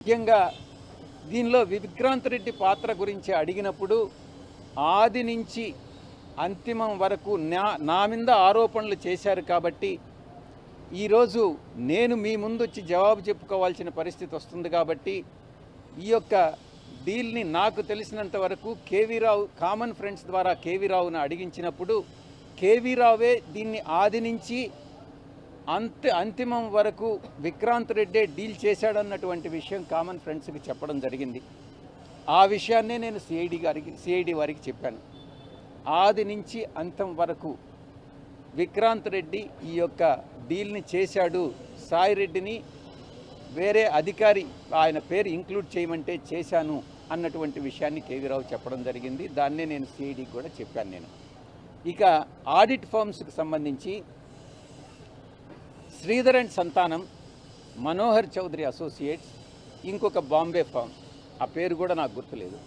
ముఖ్యంగా దీనిలో విక్రాంత్ రెడ్డి పాత్ర గురించి అడిగినప్పుడు ఆది నుంచి అంతిమం వరకు నా నా మీద ఆరోపణలు చేశారు కాబట్టి ఈరోజు నేను మీ ముందు వచ్చి జవాబు చెప్పుకోవాల్సిన పరిస్థితి వస్తుంది కాబట్టి ఈ యొక్క డీల్ని నాకు తెలిసినంత వరకు కేవీరావు కామన్ ఫ్రెండ్స్ ద్వారా కేవీ రావును అడిగించినప్పుడు కేవీరావే దీన్ని ఆది నుంచి అంత అంతిమం వరకు విక్రాంత్ రెడ్డే డీల్ చేశాడన్నటువంటి విషయం కామన్ ఫ్రెండ్స్కి చెప్పడం జరిగింది. ఆ విషయాన్నే నేను సిఐడి గారికి సిఐడి వారికి చెప్పాను. ఆది నుంచి అంతం వరకు విక్రాంత్ రెడ్డి ఈ యొక్క డీల్ని చేశాడు. సాయి రెడ్డిని వేరే అధికారి ఆయన పేరు ఇంక్లూడ్ చేయమంటే చేశాను అన్నటువంటి విషయాన్ని కేవీరావు చెప్పడం జరిగింది. దాన్నే నేను సిఐడికి కూడా చెప్పాను నేను. ఇక ఆడిట్ ఫర్మ్స్కి సంబంధించి శ్రీధర్ అండ్ సంతానం మనోహర్ చౌదరి అసోసియేట్స్ ఇంకొక బాంబే ఫామ్. ఆ పేరు కూడా నాకు గుర్తులేదు.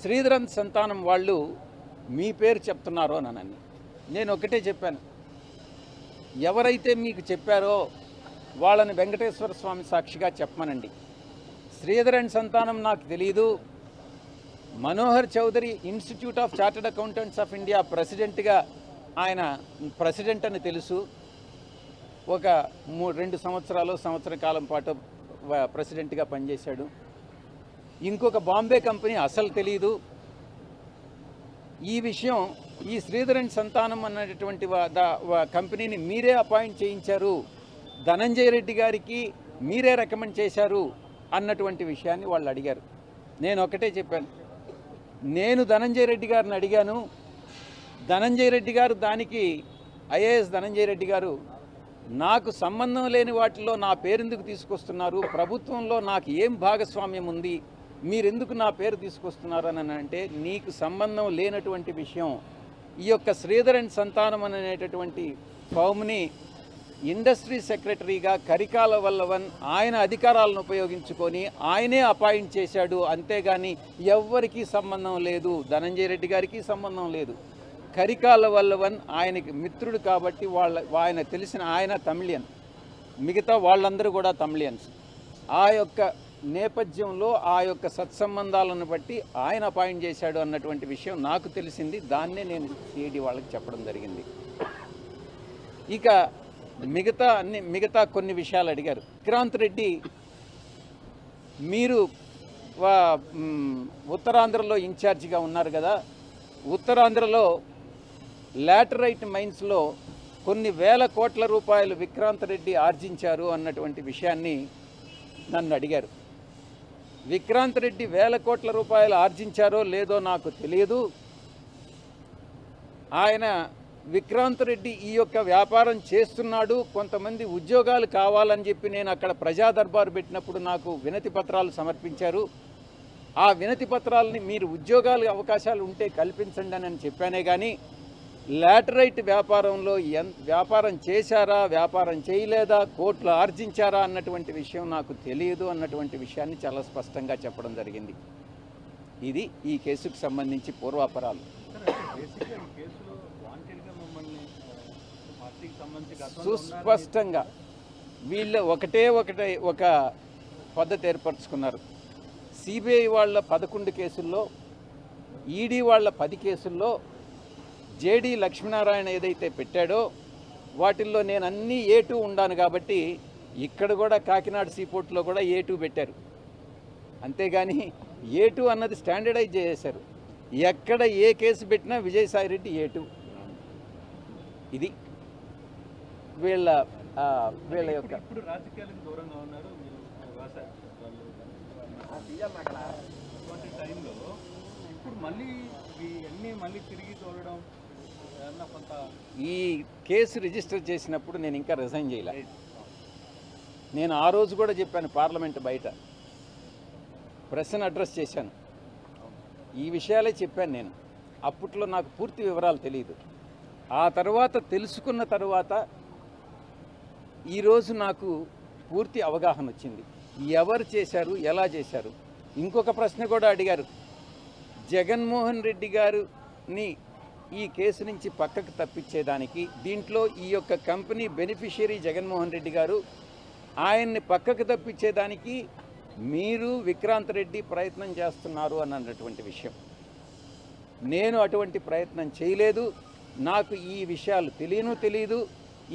శ్రీధర్ అండ్ సంతానం వాళ్ళు మీ పేరు చెప్తున్నారో నన్ను నేను ఒకటే చెప్పాను. ఎవరైతే మీకు చెప్పారో వాళ్ళని వెంకటేశ్వర స్వామి సాక్షిగా చెప్పమనండి. శ్రీధర్ అండ్ సంతానం నాకు తెలియదు Manohar Chowdary institute of chartered accountants of India ప్రెసిడెంట్గా ఆయన ప్రెసిడెంట్ అని తెలుసు. ఒక మూ రెండు సంవత్సరాలు సంవత్సర కాలం పాటు ప్రెసిడెంట్గా పనిచేశాడు. ఇంకొక బాంబే కంపెనీ అసలు తెలియదు ఈ విషయం ఈ శ్రీధరన్ సంతానం అన్నటువంటి కంపెనీని మీరే అపాయింట్ చేయించారు. ధనంజయ రెడ్డి గారికి మీరే రికమెండ్ చేశారు అన్నటువంటి విషయాన్ని వాళ్ళు అడిగారు. నేను ఒకటే చెప్పాను. నేను ధనంజయ రెడ్డి గారిని అడిగాను. ధనంజయ రెడ్డి గారు దానికి ఐఏఎస్ ధనంజయ రెడ్డి గారు నాకు సంబంధం లేని వాటిలో నా పేరెందుకు తీసుకొస్తున్నారు? ప్రభుత్వంలో నాకు ఏం భాగస్వామ్యం ఉంది? మీరెందుకు నా పేరు తీసుకొస్తున్నారు అని అంటే నీకు సంబంధం లేనటువంటి విషయం ఈ యొక్క శ్రీధర్ అండ్ సంతానం అనేటటువంటి ఫామ్ని ఇండస్ట్రీ సెక్రటరీగా కరికాల వల్లవన్ ఆయన అధికారాలను ఉపయోగించుకొని ఆయనే అపాయింట్ చేశాడు. అంతేగాని ఎవ్వరికీ సంబంధం లేదు. ధనంజయ రెడ్డి గారికి సంబంధం లేదు. కరికాల వల్లవన్ ఆయనకి మిత్రుడు కాబట్టి వాళ్ళ ఆయన తెలిసిన ఆయన తమిళియన్. మిగతా వాళ్ళందరూ కూడా తమిళియన్స్. ఆ యొక్క నేపథ్యంలో ఆ యొక్క సత్సంబంధాలను బట్టి ఆయన అపాయింట్ చేశాడు అన్నటువంటి విషయం నాకు తెలిసింది. దాన్నే నేను సిఐడి వాళ్ళకి చెప్పడం జరిగింది. ఇక మిగతా అన్ని మిగతా కొన్ని విషయాలు అడిగారు. విక్రాంత్ రెడ్డి మీరు ఉత్తరాంధ్రలో ఇన్ఛార్జిగా ఉన్నారు కదా. ఉత్తరాంధ్రలో లాటరైట్ మైన్స్లో కొన్ని వేల కోట్ల రూపాయలు విక్రాంత్ రెడ్డి ఆర్జించారు అన్నటువంటి విషయాన్ని నన్ను అడిగారు. విక్రాంత్ రెడ్డి వేల కోట్ల రూపాయలు ఆర్జించారో లేదో నాకు తెలియదు. ఆయన విక్రాంత్ రెడ్డి ఈ యొక్క వ్యాపారం చేస్తున్నాడు కొంతమంది ఉద్యోగాలు కావాలని చెప్పి నేను అక్కడ ప్రజా దర్బారు పెట్టినప్పుడు నాకు వినతి పత్రాలు సమర్పించారు. ఆ వినతి పత్రాలని మీరు ఉద్యోగాలు అవకాశాలు ఉంటే కల్పించండి అని చెప్పానే కానీ లాటరైట్ వ్యాపారంలో ఎన్ వ్యాపారం చేశారా వ్యాపారం చేయలేదా కోట్లు ఆర్జించారా అన్నటువంటి విషయం నాకు తెలియదు అన్నటువంటి విషయాన్ని చాలా స్పష్టంగా చెప్పడం జరిగింది. ఇది ఈ కేసుకు సంబంధించి పూర్వాపరాలు. సుస్పష్టంగా వీళ్ళు ఒకటే ఒకటే ఒక పద్ధతి ఏర్పరచుకున్నారు. సిబిఐ వాళ్ళ పదకొండు కేసుల్లో ఈడీ వాళ్ళ పది కేసుల్లో జేడి లక్ష్మీనారాయణ ఏదైతే పెట్టాడో వాటిల్లో నేను అన్నీ ఏ టూ ఉండాను కాబట్టి ఇక్కడ కూడా కాకినాడ సీపోర్ట్లో కూడా ఏ టూ పెట్టారు. అంతేగాని ఏ టూ అన్నది స్టాండర్డైజ్ చేశారు ఎక్కడ ఏ కేసు పెట్టినా విజయసాయిరెడ్డి ఏ టూ ఇది వీళ్ళ వీళ్ళ యొక్క ఇప్పుడు- మళ్ళీ ఇవన్నీ మళ్ళీ తిరిగి చూడడం ఈ కేసు రిజిస్టర్ చేసినప్పుడు నేను ఇంకా రిజైన్ చేయలే. నేను ఆ రోజు కూడా చెప్పాను పార్లమెంట్ బయట. ప్రశ్న అడ్రస్ చేశాను. ఈ విషయాలే చెప్పాను నేను. అప్పట్లో నాకు పూర్తి వివరాలు తెలియదు ఆ తర్వాత తెలుసుకున్న తర్వాత ఈరోజు నాకు పూర్తి అవగాహన వచ్చింది. ఎవరు చేశారు ఎలా చేశారు? ఇంకొక ప్రశ్న కూడా అడిగారు. జగన్మోహన్ రెడ్డి గారిని ఈ కేసు నుంచి పక్కకు తప్పించేదానికి దీంట్లో ఈ యొక్క కంపెనీ బెనిఫిషియరీ జగన్మోహన్ రెడ్డి గారు ఆయన్ని పక్కకు తప్పించేదానికి మీరు విక్రాంత్ రెడ్డి ప్రయత్నం చేస్తున్నారు అన్నటువంటి విషయం. నేను అటువంటి ప్రయత్నం చేయలేదు. నాకు ఈ విషయాలు తెలియను తెలియదు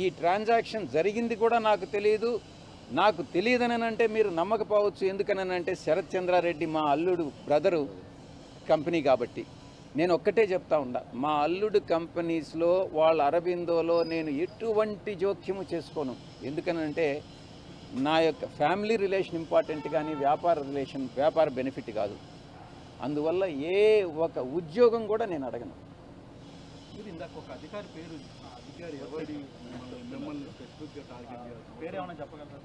ఈ ట్రాన్సాక్షన్ జరిగింది కూడా నాకు తెలియదు నాకు తెలియదని అంటే మీరు నమ్మకపోవచ్చు. ఎందుకని అంటే శరత్ చంద్రారెడ్డి మా అల్లుడు బ్రదరు కంపెనీ కాబట్టి. నేను ఒక్కటే చెప్తా ఉండా. మా అల్లుడు కంపెనీస్లో వాళ్ళ అరబిందోలో నేను ఎటువంటి జోక్యము చేసుకోను. ఎందుకనంటే నా యొక్క ఫ్యామిలీ రిలేషన్ ఇంపార్టెంట్ కానీ వ్యాపార రిలేషన్ వ్యాపార బెనిఫిట్ కాదు. అందువల్ల ఏ ఒక ఉద్యోగం కూడా నేను అడగను. మీరు ఇందాక ఒక అధికారి పేరు ఆ అధికారి ఎవరి మిమ్మల్ని- మిమ్మల్ని స్పెసిఫిక్గా టార్గెట్ చేయాలి పేరు ఏమైనా చెప్పగలరా?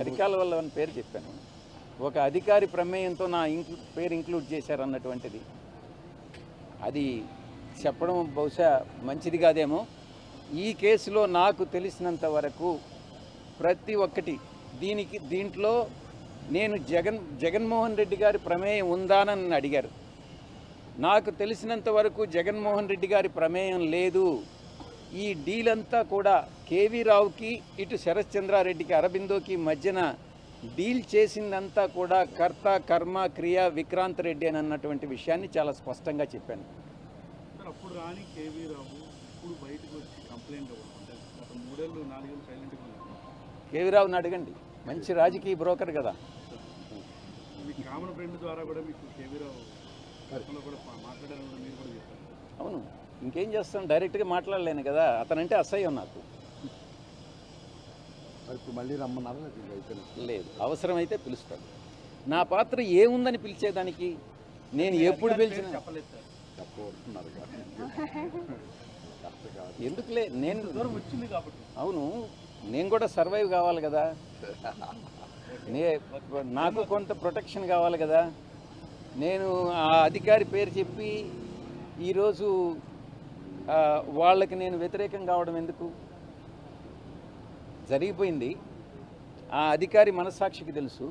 అధికారుల వల్ల పేరు చెప్పాను? ఒక అధికారి ప్రమేయంతో నా ఇంక్ పేరు ఇంక్లూడ్ చేశారు అన్నటువంటిది అది చెప్పడం బహుశా మంచిది కాదేమో. ఈ కేసులో నాకు తెలిసినంత వరకు ప్రతి ఒక్కటి దీనికి దీంట్లో నేను జగన్ జగన్మోహన్ రెడ్డి గారి ప్రమేయం ఉందానని అడిగారు. నాకు తెలిసినంత వరకు జగన్మోహన్ రెడ్డి గారి ప్రమేయం లేదు. ఈ డీల్ అంతా కూడా కేవీ రావుకి ఇటు శరత్ చంద్రారెడ్డికి అరబిందోకి మధ్యన డీల్ చేసిందంతా కూడా కర్త కర్మ క్రియ విక్రాంత్ రెడ్డి అని అన్నటువంటి విషయాన్ని చాలా స్పష్టంగా చెప్పాను. అప్పుడు రాని కేవీ రావు ఇప్పుడు బయటకు వచ్చి కంప్లైంట్ ఇవ్వడం అంటే గత మూడేళ్ళు నాలుగేళ్ళు సైలెంట్గా ఉన్నారు. కేవీ రావుని అడగండి. మంచి రాజకీయ బ్రోకర్ కదా. కామన్ ఫ్రెండ్ ద్వారా కూడా మీకు కేవీ రావు అవును. ఇంకేం చేస్తాం? డైరెక్ట్గా మాట్లాడలేను కదా. అతనంటే అసహ్యం నాకు. ఇప్పుడు మళ్ళీ రమ్మన్నారు లేదు అవసరమైతే పిలుస్తాడు నా పాత్ర ఏముందని పిలిచేదానికి నేను ఎప్పుడు పిలిచిన ఎందుకులే? నేను దూరం వచ్చింది కాబట్టి. అవును నేను కూడా సర్వైవ్ కావాలి కదా. నే నాకు కొంత ప్రొటెక్షన్ కావాలి కదా. నేను ఆ అధికారి పేరు చెప్పి ఈరోజు ఆ, వాళ్ళకి నేను వ్యతిరేకం కావడం ఎందుకు? జరిగిపోయింది. ఆ అధికారి మనస్సాక్షికి తెలుసు.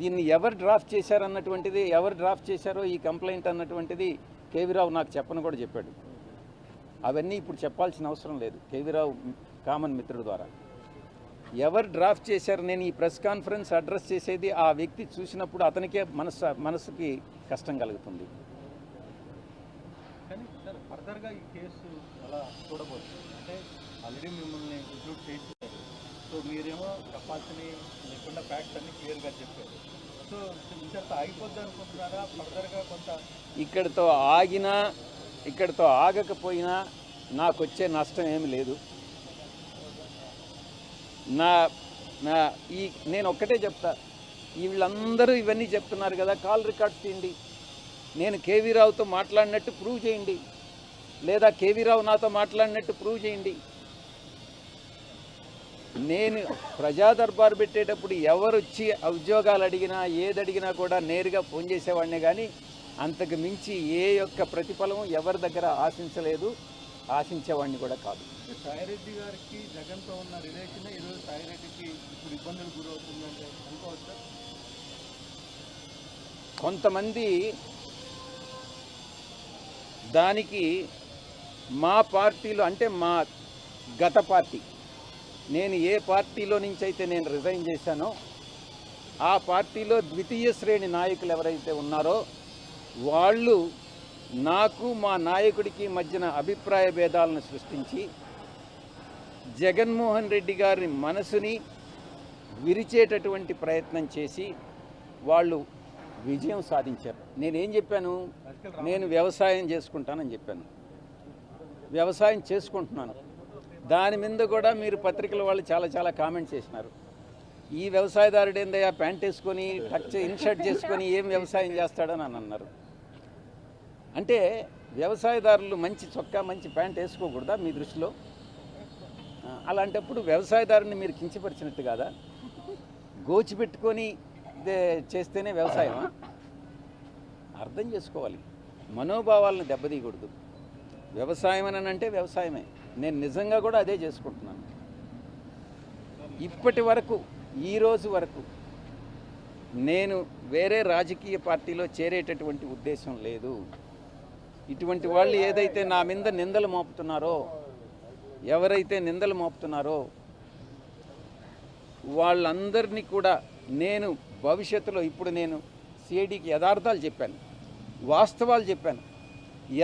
దీన్ని ఎవరు డ్రాఫ్ట్ చేశారన్నటువంటిది ఎవరు డ్రాఫ్ట్ చేశారో ఈ కంప్లైంట్ అన్నటువంటిది కేవీరావు నాకు చెప్పను కూడా చెప్పాడు. అవన్నీ ఇప్పుడు చెప్పాల్సిన అవసరం లేదు. కేవీరావు కామన్ మిత్రుడు ద్వారా. ఎవరు డ్రాఫ్ట్ చేశారు? నేను ఈ ప్రెస్ కాన్ఫరెన్స్ అడ్రస్ చేసేది ఆ వ్యక్తి చూసినప్పుడు అతనికే మనసు మనసుకి కష్టం కలుగుతుంది. కానీ సార్ ఫర్దర్గా ఈ కేసు అలా చూడబోతుంది అంటే ఆల్రెడీ మిమ్మల్ని ఇంక్లూడ్ చేయించారు సో మీరేమో చెప్పాల్సిన లేకుండా ఫ్యాక్ట్స్ అన్ని క్లియర్గా చెప్పారు. సో ఇంత ఆగిపోద్ది అనుకుంటున్నారా? ఫర్దర్గా కొంత ఇక్కడితో ఆగినా ఇక్కడితో ఆగకపోయినా నాకు వచ్చే నష్టం ఏమి లేదు. నా నా ఈ నేను ఒక్కటే చెప్తా. వీళ్ళందరూ ఇవన్నీ చెప్తున్నారు కదా కాల్ రికార్డ్స్ తీయండి నేను కేవీ రావుతో మాట్లాడినట్టు ప్రూవ్ చేయండి. లేదా కేవీ రావు నాతో మాట్లాడినట్టు ప్రూవ్ చేయండి. నేను ప్రజా దర్బారు పెట్టేటప్పుడు ఎవరు వచ్చి ఉద్యోగాలు అడిగినా ఏది అడిగినా కూడా నేరుగా ఫోన్ చేసేవాడినే కానీ అంతకు మించి ఏ యొక్క ప్రతిఫలం ఎవరి దగ్గర ఆశించలేదు. ఆశించేవాడిని కూడా కాదు. సాయిరెడ్డి గారికి జగన్తో ఉన్న రిలేషన్ ఈరోజు సాయిరెడ్డికి ఇప్పుడు ఇబ్బందులు గురవుతుందంటే అనుకోవచ్చా? కొంతమంది దానికి మా పార్టీలో అంటే మా గత పార్టీ నేను ఏ పార్టీలో నుంచి అయితే నేను రిజైన్ చేశానో ఆ పార్టీలో ద్వితీయ శ్రేణి నాయకులు ఎవరైతే ఉన్నారో వాళ్ళు నాకు మా నాయకుడికి మధ్యన అభిప్రాయ భేదాలను సృష్టించి జగన్మోహన్ రెడ్డి గారి మనసుని విరిచేటటువంటి ప్రయత్నం చేసి వాళ్ళు విజయం సాధించారు. నేనేం చెప్పాను? నేను వ్యవసాయం చేసుకుంటానని చెప్పాను. వ్యవసాయం చేసుకుంటున్నాను. దాని మీద కూడా మీరు పత్రికల వాళ్ళు చాలా చాలా కామెంట్స్ చేసినారు. ఈ వ్యవసాయదారుడు ఏందయ్యా ప్యాంట్ వేసుకొని టచ్ ఇన్షర్ట్ చేసుకొని ఏం వ్యవసాయం చేస్తాడని అని అన్నారు. అంటే వ్యవసాయదారులు మంచి చొక్కా మంచి ప్యాంట్ వేసుకోకూడదా మీ దృష్టిలో? అలాంటప్పుడు వ్యవసాయదారుని మీరు కించపరిచినట్టు కాదా? గోచి పెట్టుకొని చేస్తేనే వ్యవసాయమా అర్థం చేసుకోవాలి. మనోభావాలను దెబ్బతీయకూడదు. వ్యవసాయం అని అంటే వ్యవసాయమే. నేను నిజంగా కూడా అదే చేసుకుంటున్నాను. ఇప్పటి వరకు ఈ రోజు వరకు నేను వేరే రాజకీయ పార్టీలో చేరేటటువంటి ఉద్దేశం లేదు. ఇటువంటి వాళ్ళు ఏదైతే నా మీద నిందలు మోపుతున్నారో ఎవరైతే నిందలు మోపుతున్నారో వాళ్ళందరినీ కూడా నేను భవిష్యత్తులో ఇప్పుడు నేను సిఐడికి యథార్థాలు చెప్పాను వాస్తవాలు చెప్పాను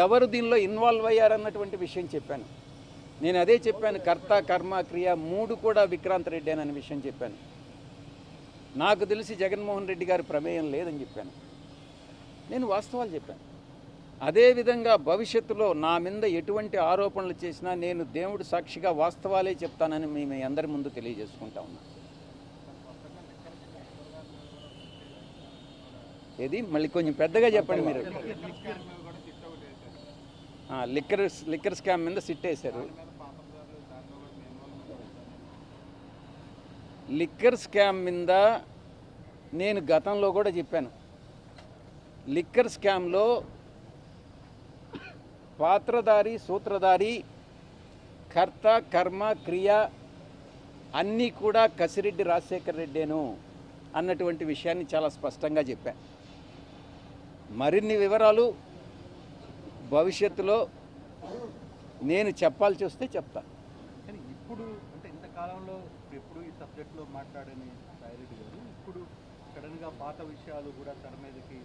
ఎవరు దీనిలో ఇన్వాల్వ్ అయ్యారన్నటువంటి విషయం చెప్పాను. నేను అదే చెప్పాను కర్త కర్మ క్రియ మూడు కూడా విక్రాంత్ రెడ్డి అనే విషయం చెప్పాను. నాకు తెలిసి జగన్మోహన్ రెడ్డి గారి ప్రమేయం లేదని చెప్పాను. నేను వాస్తవాలు చెప్పాను. అదేవిధంగా భవిష్యత్తులో నా మీద ఎటువంటి ఆరోపణలు చేసినా నేను దేవుడు సాక్షిగా వాస్తవాలే చెప్తానని మీ మీ అందరి ముందు తెలియజేసుకుంటా ఉన్నా. ఏది? మళ్ళీ కొంచెం పెద్దగా చెప్పండి మీరు. లిక్కర్ లిక్కర్ స్కామ్ మీద సిట్ వేశారు లిక్కర్ స్కామ్ మీద నేను గతంలో కూడా చెప్పాను. లిక్కర్ స్కామ్లో పాత్రధారి సూత్రధారి కర్త కర్మ క్రియ అన్నీ కూడా కసిరెడ్డి రాజశేఖర రెడ్డేను అన్నటువంటి విషయాన్ని చాలా స్పష్టంగా చెప్పా. మరిన్ని వివరాలు భవిష్యత్తులో నేను చెప్పాల్సి వస్తే చెప్తాను ఇప్పుడు అంటే ఇంతకాలంలో సబ్జెక్ట్లో మాట్లాడని సాయిరెడ్డి గారు ఇప్పుడు సడన్గా పాత విషయాలు కూడా తెర మీదకి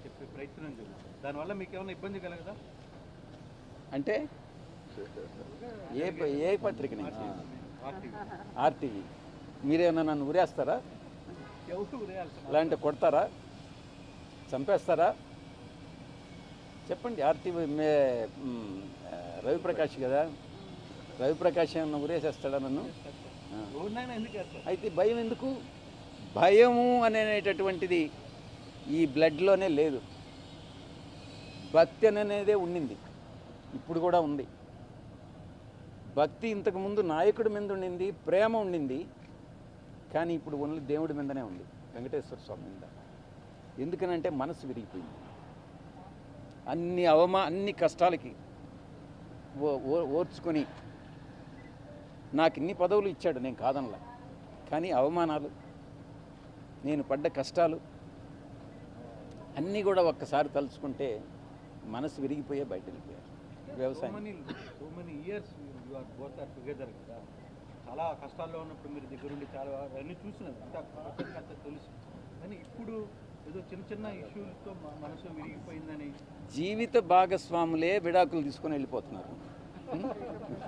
చెప్పే ప్రయత్నం జరుగుతుంది దానివల్ల మీకు ఏమైనా ఇబ్బంది కలగదా? అంటే ఏ ఏ పత్రిక నుంచి? ఆర్టీవీ. మీరేమన్నా నన్ను ఉరేస్తారా లేదంటే కొడతారా? చంపేస్తారా? చెప్పండి ఆర్టీవీ మే రవిప్రకాష్ కదా. రవిప్రకాష్. ఏమన్నా ఉరేసేస్తాడా నన్ను? ఎందుకు అయితే భయం ఎందుకు? భయము అనేటటువంటిది ఈ బ్లడ్లోనే లేదు. భక్తి అనేదే ఉండింది. ఇప్పుడు కూడా ఉంది. భక్తి ఇంతకుముందు నాయకుడి మీద ఉండింది ప్రేమ ఉండింది కానీ ఇప్పుడు ఓన్లీ దేవుడి మీదనే ఉంది. వెంకటేశ్వర స్వామి మీద. ఎందుకనంటే మనసు విరిగిపోయింది. అన్ని అవమా అన్ని కష్టాలకి ఓ ఓ- ఓర్చుకొని నాకు ఇన్ని పదవులు ఇచ్చాడు నేను కాదనలా. కానీ అవమానాలు నేను పడ్డ కష్టాలు అన్నీ కూడా ఒక్కసారి తలుచుకుంటే మనసు విరిగిపోయే బయట వెళ్ళిపోయారు వ్యవసాయం చాలా కష్టాల్లో ఉన్నప్పుడు మీరు దగ్గరుండి చాలా అవన్నీ చూసినారు. అంత తెలుసు. కానీ ఇప్పుడు ఏదో చిన్న చిన్న ఇష్యూలతో మనసు విరిగిపోయిందని జీవిత భాగస్వాములే విడాకులు తీసుకొని వెళ్ళిపోతున్నారు?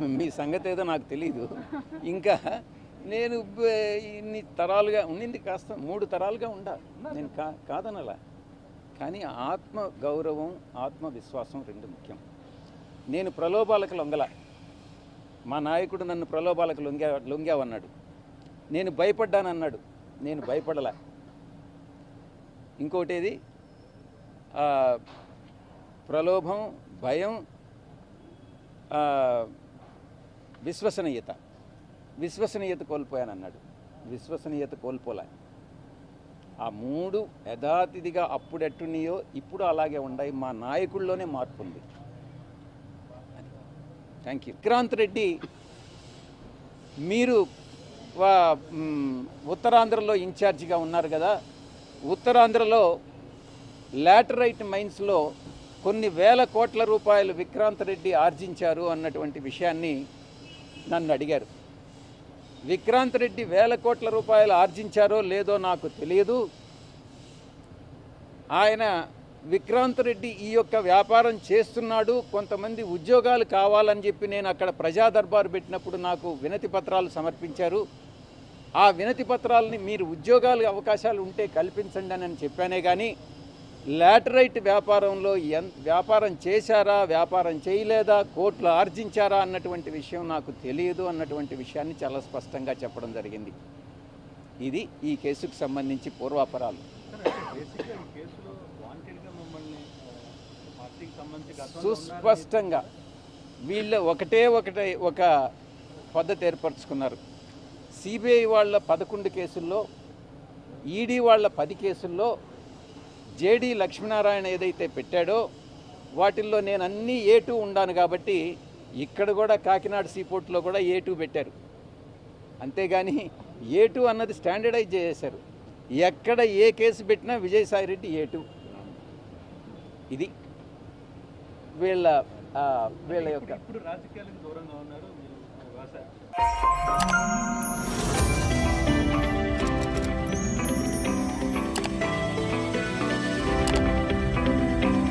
మీ సంగతి ఏదో నాకు తెలియదు ఇంకా నేను ఇన్ని తరాలుగా ఉండింది కాస్త మూడు తరాలుగా ఉండా. నేను కా కాదనలా. కానీ ఆత్మ గౌరవం ఆత్మవిశ్వాసం రెండు ముఖ్యం. నేను ప్రలోభాలకు లొంగల. మా నాయకుడు నన్ను ప్రలోభాలకు లొంగా లొంగావన్నాడు. నేను భయపడ్డానన్నాడు. నేను భయపడలా. ఇంకోటేది ప్రలోభం భయం విశ్వసనీయత. విశ్వసనీయత కోల్పోయాను అన్నాడు విశ్వసనీయత కోల్పోలే. ఆ మూడు యథాతిథిగా అప్పుడు ఎట్టున్నాయో ఇప్పుడు అలాగే ఉన్నాయి మా నాయకుల్లోనే మార్పు ఉంది థ్యాంక్ యూ. విక్రాంత్ రెడ్డి మీరు ఉత్తరాంధ్రలో ఇన్ఛార్జిగా ఉన్నారు కదా. ఉత్తరాంధ్రలో లాటరైట్ మైన్స్లో కొన్ని వేల కోట్ల రూపాయలు విక్రాంత్ రెడ్డి ఆర్జించారు అన్నటువంటి విషయాన్ని నన్ను అడిగారు. విక్రాంత్ రెడ్డి వేల కోట్ల రూపాయలు ఆర్జించారో లేదో నాకు తెలియదు. ఆయన విక్రాంత్ రెడ్డి ఈ యొక్క వ్యాపారం చేస్తున్నాడు కొంతమంది ఉద్యోగాలు కావాలని చెప్పి నేను అక్కడ ప్రజా దర్బారు పెట్టినప్పుడు నాకు వినతి పత్రాలు సమర్పించారు. ఆ వినతి పత్రాలని మీరు ఉద్యోగాలు అవకాశాలు ఉంటే కల్పించండి అని చెప్పానే కానీ లాటరైట్ వ్యాపారంలో వ్యాపారం చేశారా వ్యాపారం చేయలేదా కోట్లు ఆర్జించారా అన్నటువంటి విషయం నాకు తెలియదు అన్నటువంటి విషయాన్ని చాలా స్పష్టంగా చెప్పడం జరిగింది. ఇది ఈ కేసుకు సంబంధించి పూర్వాపరాలు. సుస్పష్టంగా వీళ్ళు ఒకటే ఒకటే ఒక పద్ధతి ఏర్పరచుకున్నారు. సిబిఐ వాళ్ళ పదకొండు కేసుల్లో ఈడీ వాళ్ళ పది కేసుల్లో జేడి లక్ష్మీనారాయణ ఏదైతే పెట్టాడో వాటిల్లో నేను అన్నీ ఏ టూ ఉండాను కాబట్టి ఇక్కడ కూడా కాకినాడ సీపోర్ట్లో కూడా ఏ టూ పెట్టారు. అంతేగాని ఏ టూ అన్నది స్టాండర్డైజ్ చేశారు ఎక్కడ ఏ కేసు పెట్టినా విజయసాయిరెడ్డి ఏ టూ. ఇది వీళ్ళ వీళ్ళ యొక్క ఇప్పుడు రాజకీయాలకు దూరంగా ఉన్నారు